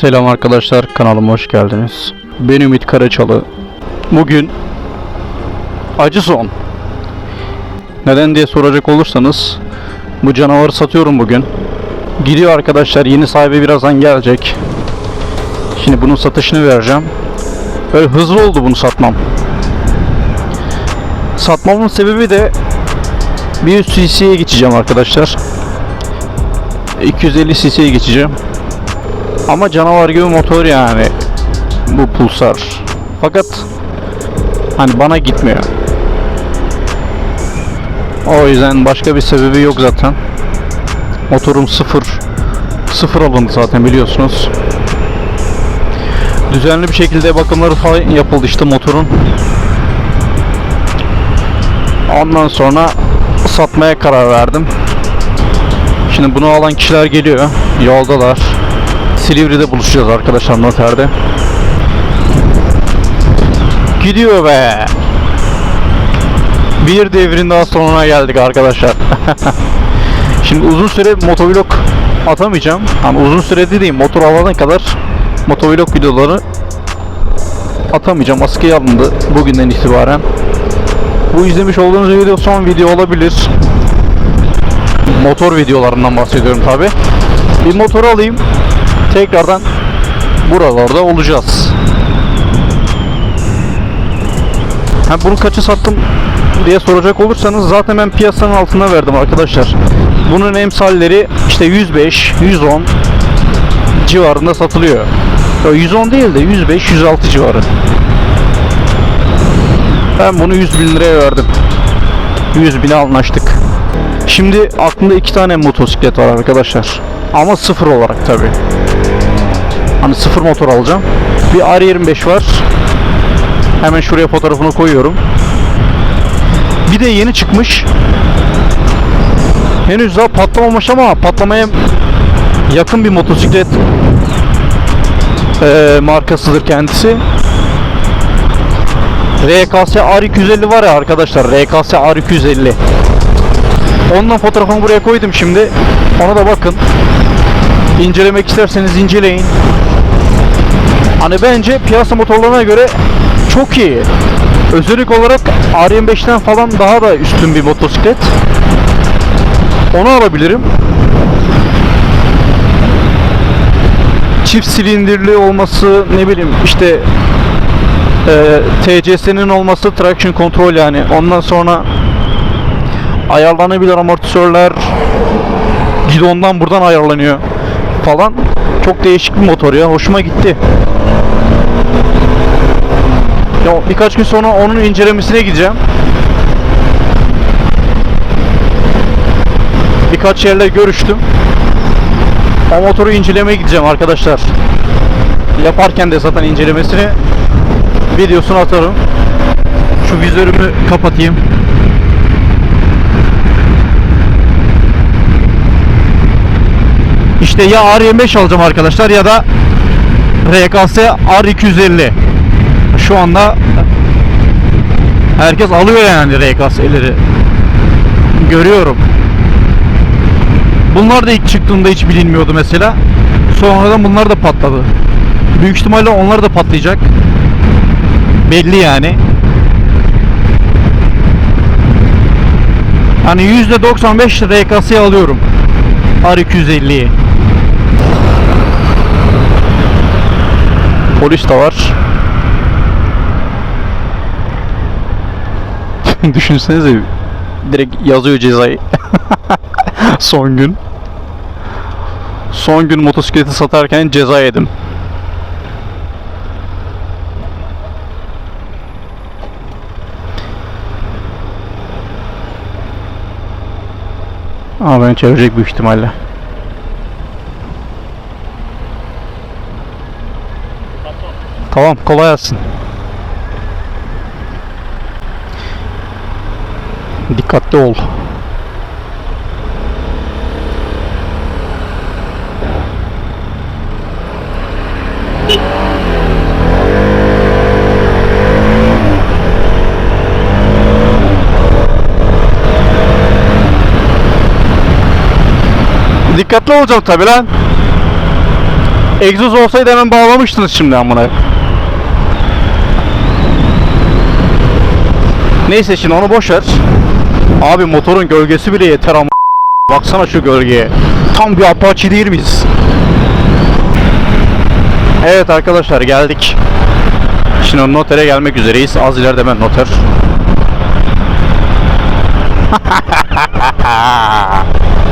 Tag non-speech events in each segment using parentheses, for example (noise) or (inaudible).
Selam arkadaşlar kanalıma hoş geldiniz. Ben Ümit Karaçalı. Bugün acı son. Neden diye soracak olursanız bu canavarı satıyorum bugün. Gidiyor arkadaşlar yeni sahibi birazdan gelecek. Şimdi bunun satışını vereceğim. Böyle hızlı oldu bunu satmam. Satmamın sebebi de bir üst CC'ye geçeceğim arkadaşlar. 250 cc'ye geçeceğim. Ama canavar gibi motor yani bu pulsar. Fakat hani bana gitmiyor. O yüzden başka bir sebebi yok zaten. Motorum sıfır. Sıfır alındı zaten biliyorsunuz. Düzenli bir şekilde bakımları falan yapıldı işte motorun. Ondan sonra satmaya karar verdim. Şimdi bunu alan kişiler geliyor. Yoldalar. Silivri'de buluşacağız arkadaşlar noterde. Gidiyor be. Bir devrin daha sonuna geldik arkadaşlar. (laughs) Şimdi uzun süre motovlog atamayacağım. Ama uzun süre dediğim motor alana kadar motovlog videoları atamayacağım. Askıya alındı bugünden itibaren. Bu izlemiş olduğunuz video son video olabilir. Motor videolarından bahsediyorum tabi. Bir motor alayım. Tekrardan buralarda olacağız. Ha bunu kaça sattım diye soracak olursanız zaten ben piyasanın altına verdim arkadaşlar. Bunun emsalleri işte 105, 110 civarında satılıyor. Ya 110 değil de 105, 106 civarı. Ben bunu 100 bin liraya verdim. 100 bine anlaştık. Şimdi aklımda iki tane motosiklet var arkadaşlar. Ama sıfır olarak tabi. Hani sıfır motor alacağım. Bir R25 var. Hemen şuraya fotoğrafını koyuyorum. Bir de yeni çıkmış. Henüz daha patlamamış ama patlamaya yakın bir motosiklet eee, markasıdır kendisi. RKS R250 var ya arkadaşlar. RKS R250. Ondan fotoğrafını buraya koydum şimdi. Ona da bakın. İncelemek isterseniz inceleyin. Hani bence piyasa motorlarına göre çok iyi. Özellik olarak R25'ten falan daha da üstün bir motosiklet. Onu alabilirim. Çift silindirli olması ne bileyim işte e, TCS'nin olması traction control yani. Ondan sonra ayarlanabilir amortisörler gidondan buradan ayarlanıyor falan. Çok değişik bir motor ya. Hoşuma gitti. Ya birkaç gün sonra onun incelemesine gideceğim. Birkaç yerle görüştüm. O motoru incelemeye gideceğim arkadaşlar. Yaparken de zaten incelemesini videosunu atarım. Şu vizörümü kapatayım. İşte ya R25 alacağım arkadaşlar ya da RKS R250. Şu anda herkes alıyor yani RKS'leri. Görüyorum. Bunlar da ilk çıktığında hiç bilinmiyordu mesela. Sonradan bunlar da patladı. Büyük ihtimalle onlar da patlayacak. Belli yani. Hani %95 RKS'yi alıyorum. R250'yi. Polis de var. (laughs) Düşünsenize direkt yazıyor cezayı. (laughs) Son gün. Son gün motosikleti satarken ceza yedim. Ama beni çevirecek büyük ihtimalle. Tamam kolay gelsin. Dikkatli ol. Dikkatli olacağım tabi lan. Egzoz olsaydı hemen bağlamıştınız şimdi amına. Neyse şimdi onu boş ver. Abi motorun gölgesi bile yeter ama. Baksana şu gölgeye. Tam bir Apache değil miyiz? Evet arkadaşlar geldik. Şimdi notere gelmek üzereyiz. Az ileride hemen noter. (laughs)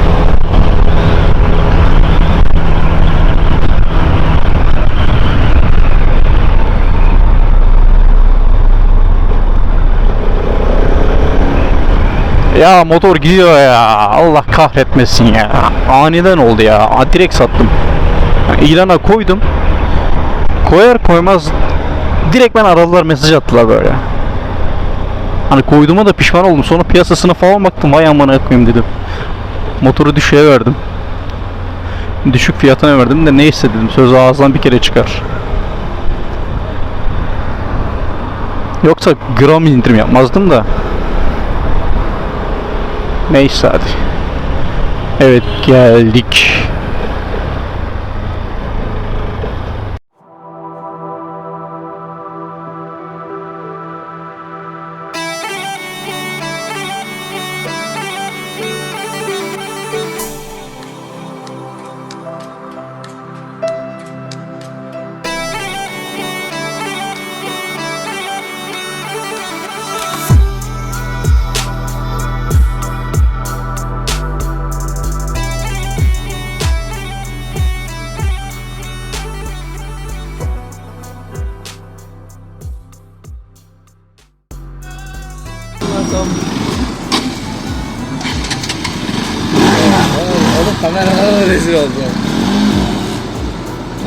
Ya motor gidiyor ya. Allah kahretmesin ya. Aniden oldu ya. Direkt sattım. Ya, İlana koydum. Koyar koymaz direkt ben aradılar mesaj attılar böyle. Hani koyduğuma da pişman oldum. Sonra piyasasına falan baktım. Vay amına koyayım dedim. Motoru düşüğe verdim. Düşük fiyatına verdim de neyse dedim. Söz ağızdan bir kere çıkar. Yoksa gram indirim yapmazdım da. Neyse hadi. Evet geldik.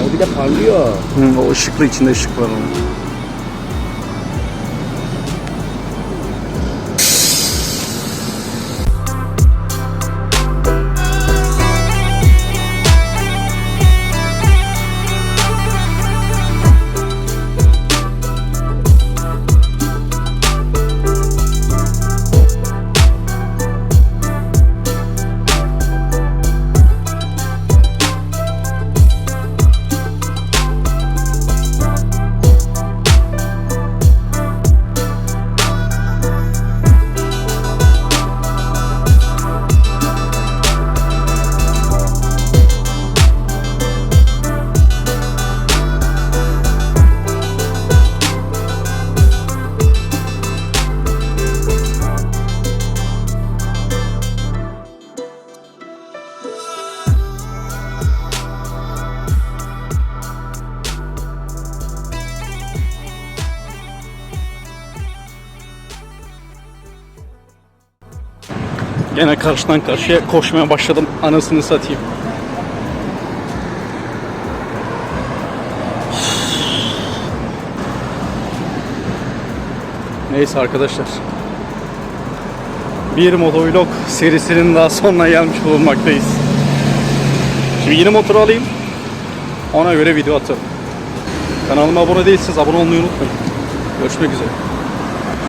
Abi bir de parlıyor. o ışıklı içinde ışık var onun. Gene karşıdan karşıya koşmaya başladım. Anasını satayım. Neyse arkadaşlar. Bir motovlog serisinin daha sonuna gelmiş bulunmaktayız. Şimdi yeni motoru alayım. Ona göre video atarım. Kanalıma abone değilseniz abone olmayı unutmayın. Görüşmek üzere.